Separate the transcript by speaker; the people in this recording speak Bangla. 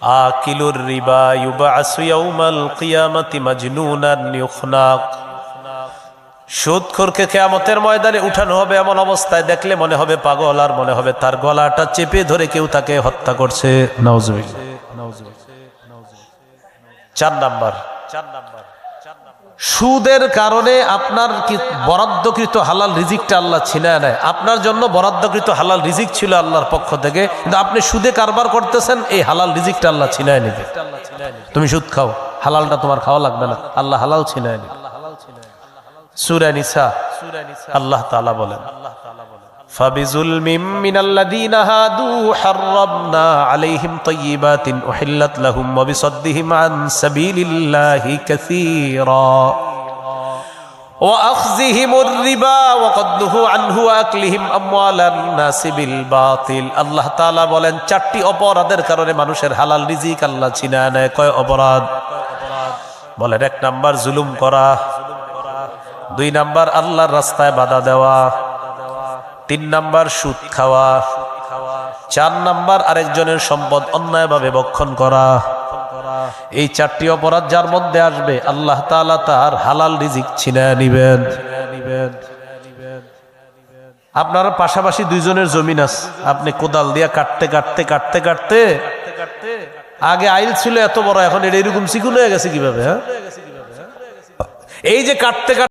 Speaker 1: আকিলুর রিবা ইউবাসু ইয়াউমাল মাজনুনান ইউখনাক। সুদখোরকে কেয়ামতের ময়দানে উঠানো হবে এমন অবস্থায় দেখলে মনে হবে পাগল আর মনে হবে তার গলাটা চেপে ধরে কেউ তাকে হত্যা করছে। নাউজুবিল্লাহ। চার নাম্বার। চার নাম্বার। সুদের কারণে আপনার বরাদ্দকৃত হালাল রিজিকটা আল্লাহ ছিনায় নেয়? আপনার জন্য বরাদ্দকৃত হালাল রিজিক ছিল আল্লাহর পক্ষ থেকে, কিন্তু আপনি সুদে কারবার করতেছেন, এই হালাল রিজিকটা আল্লাহ ছিনায় নেবে। তুমি সুদ খাও, হালালটা তোমার খাওয়া লাগবে না, আল্লাহ হালাল ছিনায় নেবে। সুরা নিসা, আল্লাহ তাআলা বলেন। فبظلم من الذين هادوا حرمنا عليهم طيبات أحلت لهم وبصدهم عن سبيل الله كثيرا وأخذهم الربا وقد نهوا عنه وأكلهم أموال الناس بالباطل الله تعالى বলেন চারটি অপরাধের কারণে মানুষের হালাল রিজিক আল্লাহ ছিনায় নেয় কয় অপরাধ বলেন এক নাম্বার জুলুম করা দুই নাম্বার আল্লাহর রাস্তায় বাধা দেওয়া তিন নাম্বার সুদ খাওয়া, চার নাম্বার আরেকজনের সম্পদ অন্যায়ভাবে বক্ষণ করা। এই চারটি অপরাধ যার মধ্যে আসবে, আল্লাহ তাআলা তার হালাল রিজিক ছিনায় নিবেন। আপনার পাশাপাশি দুইজনের জমিন আছে। আপনি কোদাল দিয়া কাটতে কাটতে কাটতে কাটতে, আগে আইল ছিল এত বড়, এখন এটা এরকম চিকুন হয়ে গেছে কীভাবে হ্যাঁ? এই যে কাটতে কাটতে